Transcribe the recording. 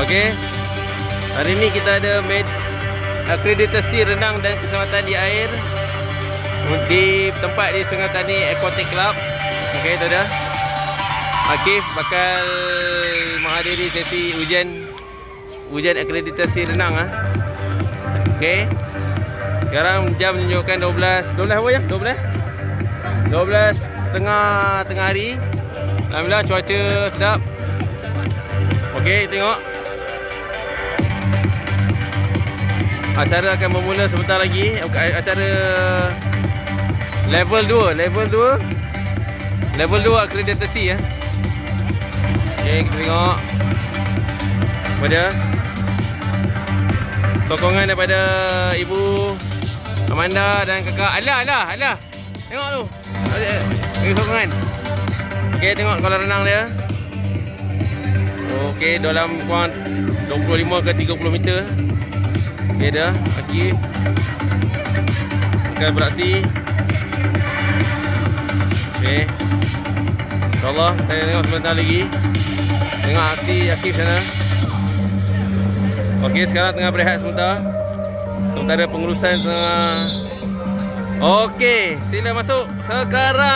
Okey. Hari ni kita ada med akreditasi renang dan keselamatan di air di tempat di Sungai Tani Aquatic Club. Okey, tu dah. Akif bakal menghadiri sesi ujian ujian akreditasi renang ah. Okey. Sekarang jam menunjukkan 12 12 apa ya? 12 12 setengah tengah hari Alhamdulillah cuaca sedap Okey tengok Acara akan bermula sebentar lagi. Acara Level 2 Level 2 Level 2 akreditasi ya. Okey kita tengok. Apa dia? Sokongan daripada Ibu Amanda dan kakak. Alah, Alah, Alah. Tengok tu. Bagi sokongan. Okey, tengok kolam renang dia Okey, dalam kurang 25 ke 30 meter. Okey dah, Akif Akan beraksi. Okey. InsyaAllah, kita tengok sebentar lagi. Tengok aksi Akif sana. Okey, sekarang tengah berehat sebentar. Sementara pengurusan tengah. Okey, sila masuk sekarang